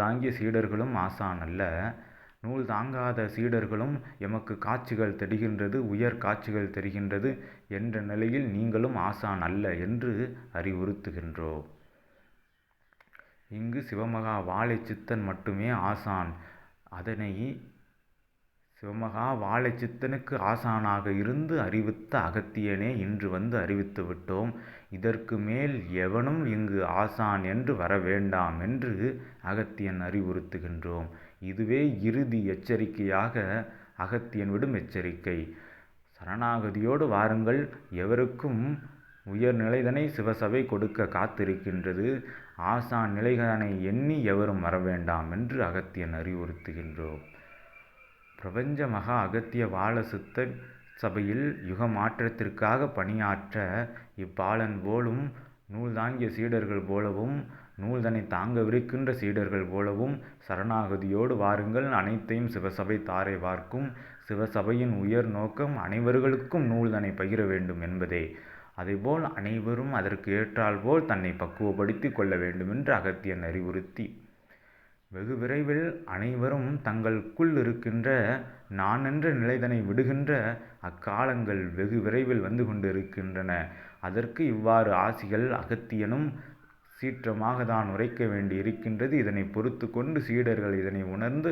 தாங்கிய சீடர்களும் ஆசான் அல்ல. நூல் தாங்காத சீடர்களும் எமக்கு காட்சிகள் தெரிகின்றது உயர் காட்சிகள் தெரிகின்றது என்ற நிலையில் நீங்களும் ஆசான் அல்ல என்று அறிவுறுத்துகின்றோம் இங்கு சிவமகா வாழைச்சித்தன் மட்டுமே ஆசான். அதனை சிவமகா வாழைச்சித்தனுக்கு ஆசானாக இருந்து அறிவித்த அகத்தியனே இன்று வந்து அறிவித்து விட்டோம். இதற்கு மேல் எவனும் இங்கு ஆசான் என்று வர வேண்டாம் என்று அகத்தியன் அறிவுறுத்துகின்றோம். இதுவே இறுதி எச்சரிக்கையாக அகத்தியன் விடும் எச்சரிக்கை. சரணாகதியோடு வாருங்கள். எவருக்கும் உயர் நிலைதனை சிவசபை கொடுக்க காத்திருக்கின்றது. ஆசான் நிலைதனை எண்ணி எவரும் வர வேண்டாம் என்று அகத்தியன் அறிவுறுத்துகின்றோம். பிரபஞ்ச மகா அகத்திய வாழ சுத்த சபையில் யுக மாற்றத்திற்காக பணியாற்ற இப்பாலன் போலும் நூல் தாங்கிய சீடர்கள் போலவும் நூல்தனை தாங்கவிருக்கின்ற சீடர்கள் போலவும் சரணாகதியோடு வாருங்கள். அனைத்தையும் சிவசபை தாரை வார்க்கும். சிவசபையின் உயர் நோக்கம் அனைவர்களுக்கும் நூல்தனை பகிர வேண்டும் என்பதே. அதேபோல் அனைவரும் அதற்கு ஏற்றால் போல் தன்னை பக்குவப்படுத்தி கொள்ள வேண்டுமென்று அகத்தியன் அறிவுறுத்தி. வெகு விரைவில் அனைவரும் தங்களுக்குள் இருக்கின்ற நான் என்ற நிலைதனை விடுகின்ற அக்காலங்கள் வெகு விரைவில் வந்து கொண்டிருக்கின்றன. அதற்கு இவ்வாறு ஆசிகள் அகத்தியனும் சீற்றமாக தான் உரைக்க வேண்டி இருக்கின்றது இதனை பொறுத்து கொண்டு சீடர்கள் இதனை உணர்ந்து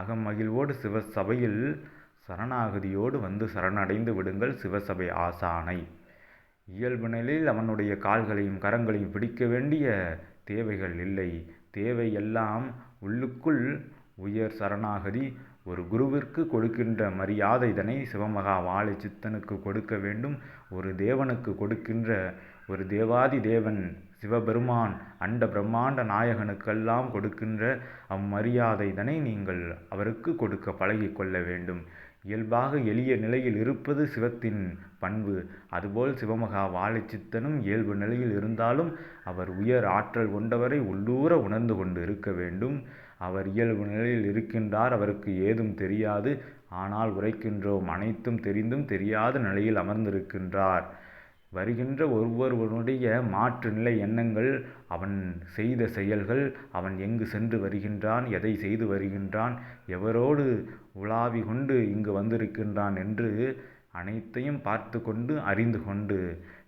அகமகிழ்வோடு சிவசபையில் சரணாகதியோடு வந்து சரணடைந்து விடுங்கள் சிவசபை ஆசானை. இயல்பு நிலையில் அவனுடைய கால்களையும் கரங்களையும் பிடிக்க வேண்டிய தேவைகள் இல்லை. தேவை எல்லாம் உள்ளுக்குள் உயர் சரணாகதி ஒரு குருவிற்கு கொடுக்கின்ற மரியாதை இதனை சிவமகா வாழை சித்தனுக்கு கொடுக்க வேண்டும். ஒரு தேவனுக்கு கொடுக்கின்ற ஒரு தேவாதி தேவன் சிவபெருமான் அண்ட பிரம்மாண்ட நாயகனுக்கெல்லாம் கொடுக்கின்ற அம்மரியாதை இதனை நீங்கள் அவருக்கு கொடுக்க பழகி கொள்ள வேண்டும். இயல்பாக எளிய நிலையில் இருப்பது சிவத்தின் பண்பு. அதுபோல் சிவமகா வாழைச்சித்தனும் இயல்பு நிலையில் இருந்தாலும் அவர் உயர் ஆற்றல் கொண்டவரை உள்ளூர உணர்ந்து கொண்டு இருக்க வேண்டும். அவர் இயல்பு நிலையில் இருக்கின்றார் அவருக்கு ஏதும் தெரியாது. ஆனால் உரைக்கின்றோம் அனைத்தும் தெரிந்தும் தெரியாத நிலையில் அமர்ந்திருக்கின்றார். வருகின்ற ஒவ்வொருவனுடைய மாற்றுநிலை எண்ணங்கள் அவன் செய்த செயல்கள் அவன் எங்கு சென்று வருகின்றான் எதை செய்து வருகின்றான் எவரோடு உலாவி கொண்டு இங்கு வந்திருக்கின்றான் என்று அனைத்தையும் பார்த்து கொண்டு அறிந்து கொண்டு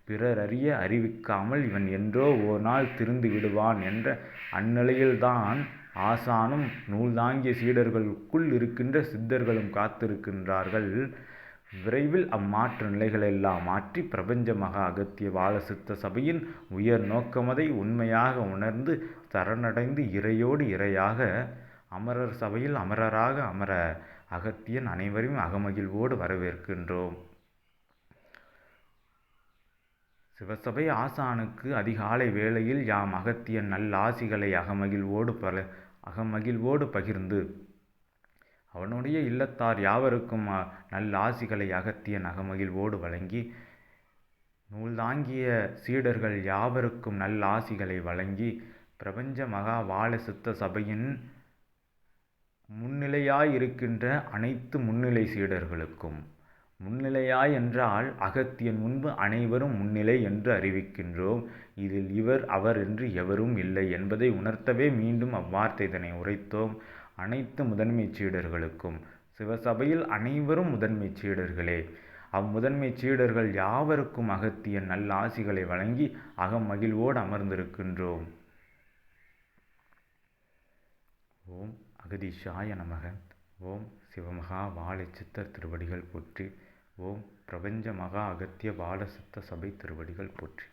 பிறர் அறிய அறிவிக்காமல் இவன் என்றோ ஓர் நாள் திருந்து விடுவான் என்ற அந்நிலையில்தான் ஆசானும் நூல் தாங்கிய சீடர்களுக்குள் இருக்கின்ற சித்தர்களும் காத்திருக்கின்றார்கள். விரைவில் அம்மாற்று நிலைகளெல்லாம் மாற்றி பிரபஞ்ச மகா அகத்திய வாழசித்த சபையின் உயர் நோக்கமதை உண்மையாக உணர்ந்து சரணடைந்து இறையோடு இறையாக அமரர் சபையில் அமரராக அமர அகத்தியன் அனைவரையும் அகமகிழ்வோடு வரவேற்கின்றோம். சிவசபை ஆசானுக்கு அதிகாலை வேளையில் யாம் அகத்தியன் நல்லாசிகளை அகமகிழ்வோடு பல அகமகிழ்வோடு பகிர்ந்து அவனுடைய இல்லத்தார் யாவருக்கும் நல்லாசிகளை அகத்திய நகமகிழ்வோடு வழங்கி நூல் தாங்கிய சீடர்கள் யாவருக்கும் நல்லாசிகளை வழங்கி பிரபஞ்ச மகா வாழ சித்த சபையின் முன்னிலையாய் இருக்கின்ற அனைத்து முன்னிலை சீடர்களுக்கும். முன்னிலையாய் என்றால் அகத்தியன் முன்பு அனைவரும் முன்னிலை என்று அறிவிக்கின்றோம். இதில் இவர் அவர் என்று எவரும் இல்லை என்பதை உணர்த்தவே மீண்டும் அவ்வார்த்தை இதனை உரைத்தோம். அனைத்து முதன்மை சீடர்களுக்கும் சிவசபையில் அனைவரும் முதன்மை சீடர்களே. அம்முதன்மை சீடர்கள் யாவருக்கும் அகத்திய நல்ல ஆசிகளை வழங்கி அகம் மகிழ்வோடு அமர்ந்திருக்கின்றோம். ஓம் அகதிஷாய நமக. ஓம் சிவமகா வாழை சித்தர் திருவடிகள் போற்றி. ஓம் பிரபஞ்ச மகா அகத்திய பாலசித்த சபை திருவடிகள் போற்றி.